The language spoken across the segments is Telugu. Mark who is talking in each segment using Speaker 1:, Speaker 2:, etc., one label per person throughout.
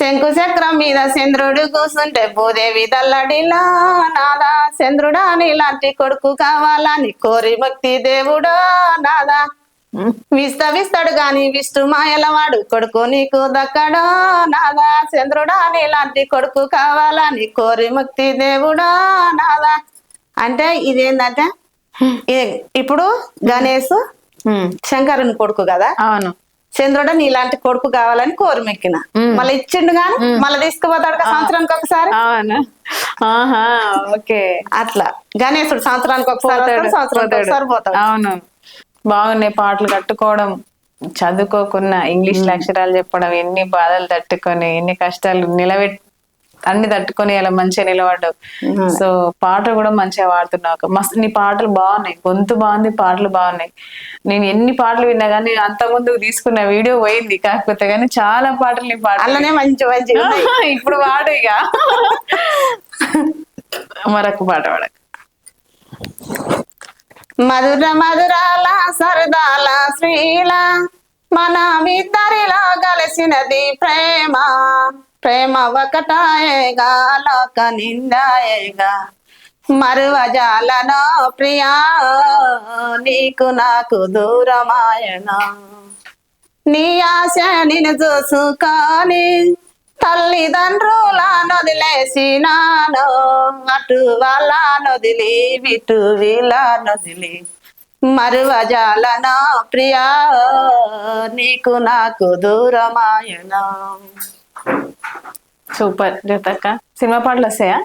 Speaker 1: శంకు చక్రం మీద చంద్రుడు కూసుంటే భూదేవి దల్లడిలా నాదా. చంద్రుడా నీలాంటి కొడుకు కావాలని కోరి భక్తి దేవుడో నాదా. విస్త విస్తాడు గాని విష్ణు మాయలవాడు కొడుకు నీకు దక్కడో నాదా. చంద్రుడా నీలాంటి కొడుకు కావాలని కోరి ముక్తి దేవుడో నాదా. అంటే ఇదేంటంటే ఇప్పుడు గణేష్ శంకరుని కొడుకు కదా?
Speaker 2: అవును.
Speaker 1: చంద్రుడు నీలాంటి కొడుకు కావాలని కోరి మెక్కిన మళ్ళీ ఇచ్చిండు గాని మళ్ళీ తీసుకుపోతాడు కదా సంవత్సరానికి ఒకసారి?
Speaker 2: ఓకే.
Speaker 1: అట్లా. గణేశుడు సంవత్సరానికి ఒకసారి సంవత్సరానికి ఒకసారి పోతాడు.
Speaker 2: అవును. బాగున్నాయి పాటలు కట్టుకోవడం చదువుకోకున్న ఇంగ్లీష్ అక్షరాలు చెప్పడం ఎన్ని బాధలు తట్టుకొని ఎన్ని కష్టాలు నిలబెట్ అన్ని తట్టుకొని ఇలా మంచిగా నిలబడ్డావు. సో పాటలు కూడా మంచిగా పాడుతున్నావు. మస్తు నీ పాటలు బాగున్నాయి. గొంతు బాగుంది పాటలు బాగున్నాయి. నేను ఎన్ని పాటలు విన్నా కానీ అంత ముందు తీసుకున్న వీడియో పోయింది. కాకపోతే కానీ చాలా పాటలు నీ పాటలు
Speaker 1: మంచి మంచి.
Speaker 2: ఇప్పుడు పాడు ఇక. మరొక పాట పాడక.
Speaker 1: మధుర మధురాల సరదాల శ్రీల మన ఇద్దరిలో కలిసినది ప్రేమ. ప్రేమ ఒకటాయేగా లోక నిందాయేగా మరువజాలను ప్రియా నీకు నాకు దూరమాయనా. నీ ఆశ నిన్ను చూసుకొని తల్లిదండ్రుల నొదిలేసినాను. అటు వాళ్ళ నొదిలి విటు వీళ్ళ నొదిలి. మరువజాలను ప్రియా నీకు నాకు దూరమాయనా.
Speaker 2: సూపర్ జ్యోతక్క. సినిమా పాటలు వస్తాయా?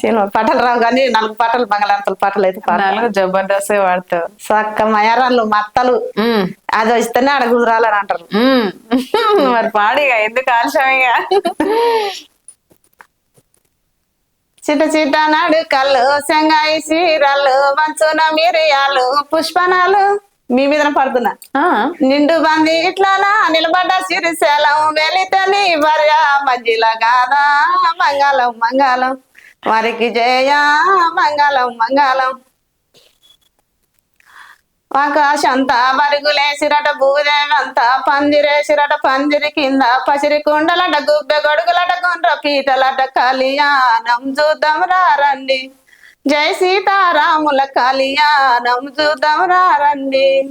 Speaker 1: సినిమా పాటలు రావు కానీ నాలుగు పాటలు మంగళారతల పాటలు అయితే పాట
Speaker 2: నాలుగు జబర్దస్త్ పాడతావు?
Speaker 1: సక్క మయారాళ్ళు మత్తలు. అది వస్తేనే అడ కుదరాలని అంటారు.
Speaker 2: మరి పాడిగా ఎందుకు ఆలస్యమేగా
Speaker 1: చిట చిట నడుకలు శంగాయి చీరలు మంచున మిరియాలు పుష్పనాలు. మీ మీద పడుతున్నా. నిండు బంది ఇట్లా నిలబడ్డ సిరిశలం వెళితే నీ భార్య మంజిల గాదా మంగళం మంగళం. వారికి జయ మంగళం మంగళం. ఆకాశంతా బరుగులేసిరట భూదేవంతా పందిరేసిరట పందిరి కింద పసిరి కుండలట గుబ్బె గొడుగులట గుండ్ర పీటలట కళ్యాణం చూద్దాం రండి. జై సీతారాముల కళ్యాణం చూద్దాం రండి.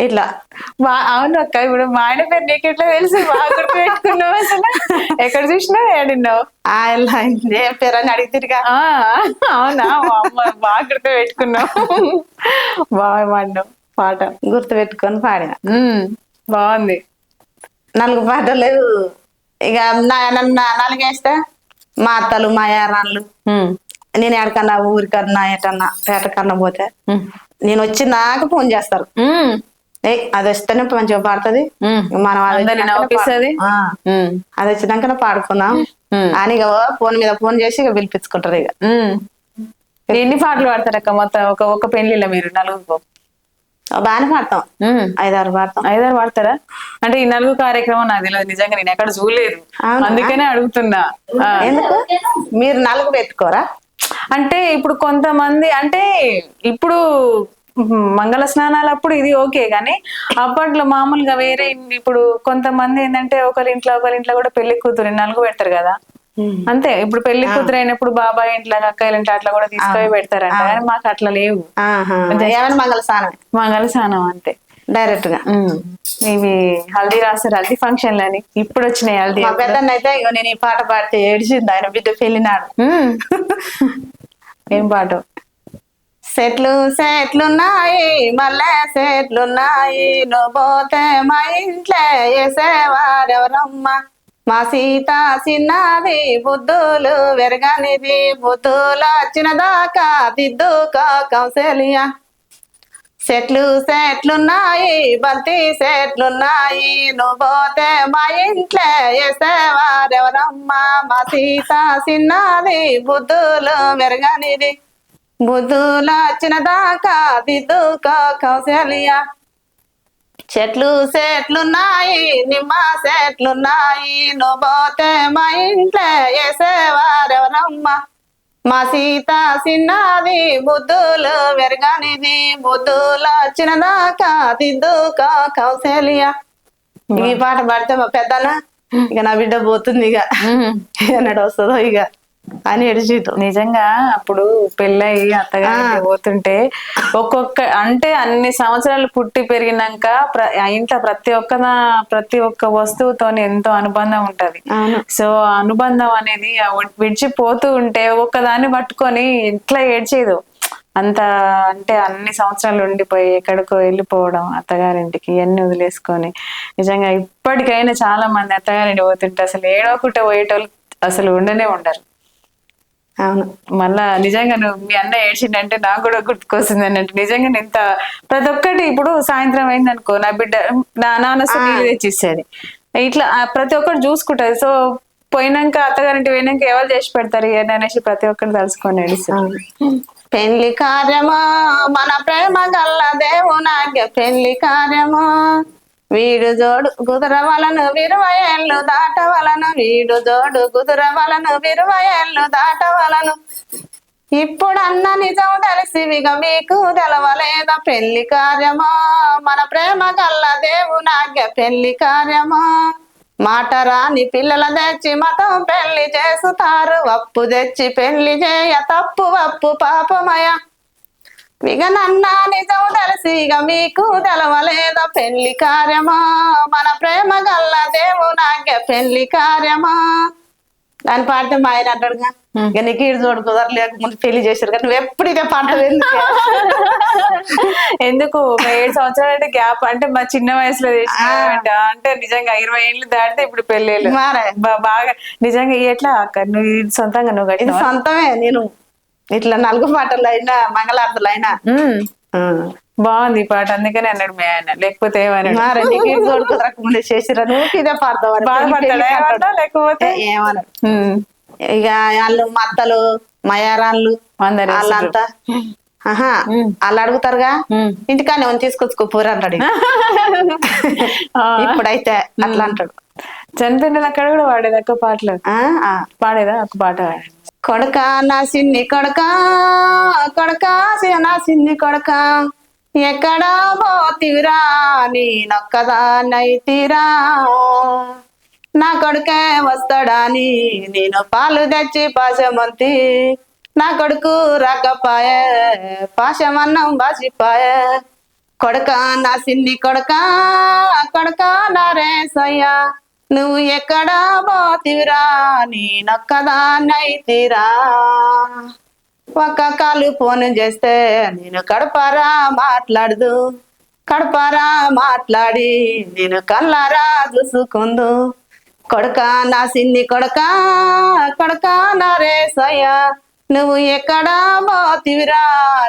Speaker 1: ఇట్లా.
Speaker 2: బా- అవును అక్క ఇప్పుడు మా ఆయన పేరు నీకు ఎట్లా తెలుసు? బాగా పెట్టుకున్నావు అసలు. ఎక్కడ చూసినావు? ఏడిన్నావు
Speaker 1: ఆయన ఏం పేరు అని అడిగితిరిగా.
Speaker 2: ఆ, అవునా? మా బాగా గుర్తు పెట్టుకున్నావు. బాగా పాడినావు. పాట.
Speaker 1: గుర్తు పెట్టుకొని పాడిన.
Speaker 2: బాగుంది.
Speaker 1: నాలుగు పాటలు ఇక నా- నన్ను నాలుగేస్తే? మా అత్తలు మా
Speaker 2: మ్మ్.
Speaker 1: నేను ఎక్కడికన్నా ఊరికన్నా ఎటన్నా పేటకన్నా పోతే. నేను వచ్చి నాకు ఫోన్ చేస్తారు. ఏ అది వస్తేనే మంచిగా పాడుతుంది. మనం అది వచ్చినాకనే పాడుకుందాం. అని ఇక ఫోన్ మీద ఫోన్ చేసి ఇక పిలిపించుకుంటారు ఇక.
Speaker 2: ఎన్ని పాటలు పాడతారక్క మొత్తం ఒక ఒక పెళ్ళిలో మీరు నలుగురు
Speaker 1: బాగానే పాడతాం. ఐదారు పాడతాం
Speaker 2: ఐదారు పాడతారా అంటే ఈ నలుగు కార్యక్రమం నాకు తెలియదు నిజంగా నేను ఎక్కడ చూడలేదు? అందుకనే అడుగుతున్నా.
Speaker 1: ఎందుకు? మీరు నలుగు పెట్టుకోరా?
Speaker 2: అంటే ఇప్పుడు కొంతమంది అంటే ఇప్పుడు మంగళ స్నానాలు అప్పుడు ఇది ఓకే కానీ అప్పట్లో మామూలుగా వేరే ఇప్పుడు కొంతమంది ఏంటంటే ఒకరి ఇంట్లో ఒకరి ఇంట్లో కూడా పెళ్ళి కూతురు నలుగు పెడతారు కదా. అంతే. ఇప్పుడు పెళ్ళి కూతురు అయినప్పుడు బాబాయ్ ఇంట్లో అక్కయ్యల ఇంట్లో అట్లా కూడా తీసుకొని పెడతారంట కానీ మాకు అట్లా లేవు.
Speaker 1: మంగళ స్నానం?
Speaker 2: మంగళ స్నానం అంతే. డైరెక్ట్గా. ఇవి హల్దీ రాస్తారు హల్దీ ఫంక్షన్లు అని ఇప్పుడు వచ్చినాయి హల్దీ
Speaker 1: పెద్దన్న అయితే ఇగో నేను ఈ పాట పాడితే ఏడిచింది ఆయన బిడ్డ పెళ్ళినాడు.
Speaker 2: ఏం పాట?
Speaker 1: సెట్లు సెట్లున్నాయి మళ్ళీ సెట్లున్నాయి. నువ్వు పోతే మా ఇంట్లో వేసేవారెవరమ్మా? మా సీత చిన్నది బుద్ధులు వెరగనిది బుద్ధుల చిన్నదాకా దాకా దిద్దుకో కౌశల్య సెట్లు సెట్లున్నాయి బంతి సెట్లున్నాయి నువ్వు పోతే మా ఇంట్లో వేసేవారెవరమ్మా? మా సీత చిన్నది బుద్ధులు మెరగనిది బుద్ధుల చిన్నదాకా దాకా దిద్దుకో కౌశల్య చెట్లు చెట్లున్నాయి నిమ్మ చెట్లున్నాయి నువ్వు పోతే మా ఇంట్లో వేసేవారెవరమ్మా మా సీత చిన్నది బుద్ధులు వెరగనిది బుద్ధులు వచ్చిన దాకా దిద్దుకో కౌశల్య ఈ పాట పాడితే మా పెద్దన ఇక నా బిడ్డ పోతుంది ఇక. ఎన్నడు వస్తుందో ఇక. అని ఎడిచిటు
Speaker 2: నిజంగా అప్పుడు పెళ్ళయి అత్తగారికి పోతుంటే ఒక్కొక్క అంటే అన్ని సంవత్సరాలు పుట్టి పెరిగినాక ఇంట్లో ప్రతి ఒక్క ప్రతి ఒక్క వస్తువుతోని ఎంతో అనుబంధం ఉంటది. సో అనుబంధం అనేది విడిచిపోతూ ఉంటే ఒక్కదాన్ని పట్టుకొని ఎట్లా ఏడ్చేదు. అంత అంటే అన్ని సంవత్సరాలు ఉండిపోయి ఎక్కడికో వెళ్ళిపోవడం అత్తగారింటికి ఇవన్నీ వదిలేసుకొని. నిజంగా ఇప్పటికైనా చాలా మంది అత్తగారింటి పోతుంటే అసలు ఏడవకుంటే పోయేటోళ్ళు అసలు ఉండనే ఉండరు.
Speaker 1: అవును.
Speaker 2: మళ్ళా నిజంగా నువ్వు మీ అన్న ఏడ్చిండంటే నాకు కూడా గుర్తుకొస్తుంది అన్నట్టు నిజంగా ఇంత ప్రతి ఒక్కటి ఇప్పుడు సాయంత్రం అయింది అనుకో నా బిడ్డ నా నాన్న నీళ్ళు తెచ్చిస్తుంది ఇట్లా ప్రతి ఒక్కటి చూసుకుంటది. సో పోయినాక అత్తగారింటి పోయినాక ఎవరు చేసి పెడతారు ఇవన్నీ అనేసి ప్రతి ఒక్కరు తలుసుకొని ఏడుస్తారు.
Speaker 1: పెళ్ళి కార్యమా మన ప్రేమ గల్ల దేవునాగ్య. పెళ్ళి కార్యమా వీడు జోడు కుదరవలను విరువయళ్ళు దాటవలను. వీడు జోడు కుదరవలను విరువయళ్ళు దాటవలను. ఇప్పుడన్న నిజం తెలిసివిగా మీకు తెలవలేదా? పెళ్ళి కార్యమా? మన ప్రేమ గల్ల దేవునాగ్య పెళ్ళి కార్యమా? మాట రాని పిల్లల తెచ్చి మతం పెళ్ళి చేస్తారు. వప్పు తెచ్చి పెళ్ళి చేయ తప్పు వప్పు పాపమయ. ఇక నన్న నిజం తెలిసి ఇక మీకు తెలవలేదా? పెళ్ళి కార్యమా? మన ప్రేమ గల్ల దేవునాగ్య పెళ్ళి కార్యమా? దాని పాడితే మా ఆయన అంటాడుగా ఇక నీకు ఈడు చూడు కుదరలేక ముందు పెళ్ళి చేశారు కానీ నువ్వు ఎప్పుడు ఇదే పాట ఎందుకు?
Speaker 2: ఏడు సంవత్సరాలు అంటే గ్యాప్ అంటే మా చిన్న వయసులో చేసినావంట. అంటే నిజంగా ఇరవై ఏళ్ళు దాటితే ఇప్పుడు బా- బాగా నిజంగా ఎట్లా అక్క? నువ్వు సొంతంగా నువ్వు?
Speaker 1: సొంతమే నేను ఇట్లా నలుగు పాటలు అయినా మంగళార్తులు అయినా.
Speaker 2: బాగుంది ఈ పాట. అందుకనే అన్నాడు మీ ఆయన. లేకపోతే ఏమన్నాడు?
Speaker 1: మారే నీకు ఈడు చూడు కుదరక ముందే చేసిరా నువ్వు ఇదే.
Speaker 2: లేకపోతే.
Speaker 1: ఇక వాళ్ళు మత్తలు
Speaker 2: అందరు
Speaker 1: వాళ్ళంతా. ఆహా. వాళ్ళు అడుగుతారుగా. ఇంటికానే తీసుకొచ్చుకో పూర అంటాడు. ఇప్పుడైతే అట్లా అంటాడు.
Speaker 2: చనిపోయిన అక్కడ కూడా పాడేది? అక్క పాటలు?
Speaker 1: ఆ, ఆ.
Speaker 2: పాడేదా? ఒక పాట.
Speaker 1: కొడక నా సిన్ని కొడక కొడక నా సిన్ని కొడక. ఎక్కడా పోతివిరా నేనొక్కదాన్నైతిరా. నా కొడుకే వస్తాడని నేను పాలు తెచ్చి పాశమంతి. నా కొడుకు రాకపాయే పాశమన్నం బాసిపాయే కొడక నా సిన్ని కొడక కొడక నా రేసయ్యా. నువ్వు ఎక్కడా పోతివిరా నేనొక్కదాన్నైతిరా. ఒక్క కాలు ఫోన్ చేస్తే నేను కడపారా మాట్లాడదు. కడపారా మాట్లాడి నేను కళ్ళారా చూసుకుందు. కొడక నా సిన్ని కొడక కొడక నా రేసయ్యా. నువ్వు ఎక్కడా పోతివిరా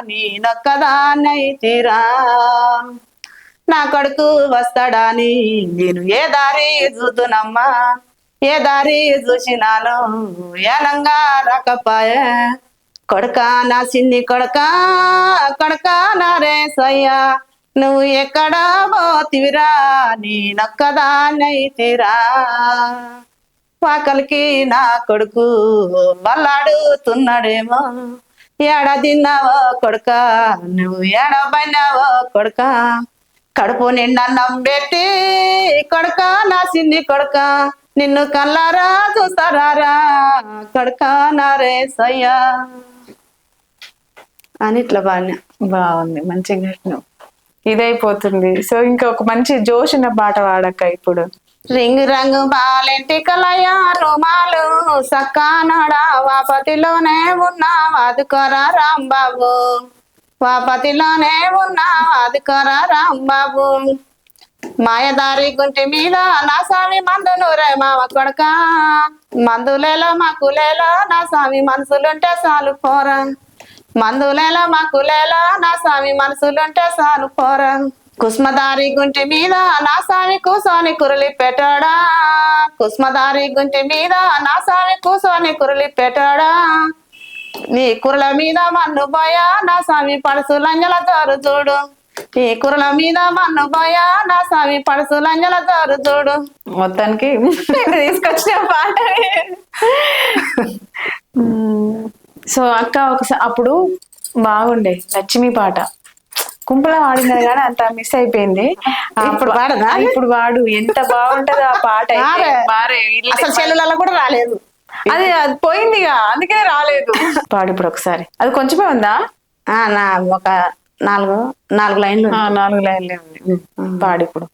Speaker 1: నేనొక్కదాన్నైతిరా. నా కొడుకు వస్తాడని? నేను ఏ దారి చూతునమ్మా? ఏ దారి చూసినాను? ఏనంగా రాకపాయే? కొడక నా సిన్ని కొడక కొడక నా రేసయ్యా. నువ్వు ఎక్కడా పోతివిరా? నేనొక్కదాన్నైతిరా? వాకలికి నా కొడుకు మల్లాడుతున్నాడేమో ఏడ తిన్నావో కొడుక? నువ్వు ఏడ పైనావో కొడుక? కడుపు నిండా నమ్మెట్టి కొడుక నా సిన్ని కొడుక నిన్ను కల్లారా చూస్తారా కొడుక నా రేసయ్యా అని ఇట్లా బాగా
Speaker 2: బాగుంది మంచిగా కట్టినావు ఇదైపోతుంది. సో ఇంకా ఒక మంచి జోష్ ఉన్న పాట పాడక్క ఇప్పుడు.
Speaker 1: రింగు రంగు బాలెంటి కలయా రుమాలు సక్కానడా వాపతిలోనే ఉన్నా వాదుకోరా రాంబాబు. వాపతిలోనే ఉన్నావు వాదుకోరా రాంబాబు. మాయదారి గుంటి మీద నా స్వామి మందులు రే మామ కొడక. మందులేలో మాకులేలో నా స్వామి మనసులుంటే చాలు పోరా. మందులేలో మాకులేలో నా స్వామి మనసులుంటే చాలు పోరా. కుస్మదారి గుంటి మీద నా స్వామి కూసోని కురలి పెట్టాడా. కుస్మదారి గుంటి మీద నా స్వామి కూసోని కురలి పెట్టాడా. నీ కురల మీద మన్ను పోయా నా స్వామి పడుసు లంజల చూడు. నీ కురల మీద మన్ను పోయా నా స్వామి పడుసు లంజల చూడు.
Speaker 2: మొత్తానికి తీసుకొచ్చిన పాట సో అక్క ఒకసారి అప్పుడు బాగుండే లక్ష్మి పాట. కుంపల వాడింది కానీ అంత మిస్ అయిపోయింది.
Speaker 1: ఇప్పుడు పాడదా?
Speaker 2: ఆ, ఇప్పుడు వాడు ఎంత బాగుంటదో ఆ పాట
Speaker 1: అసలు సెల్లులలో కూడా రాలేదు.
Speaker 2: అది అది పోయిందిగా అందుకే రాలేదు. పాడు ఇప్పుడు ఒకసారి. అది కొంచెమే ఉందా?
Speaker 1: ఆ, నా ఒక నాలుగు నాలుగు లైన్లు
Speaker 2: ఆ, నాలుగు లైన్లే ఉంది పాడు ఇప్పుడు.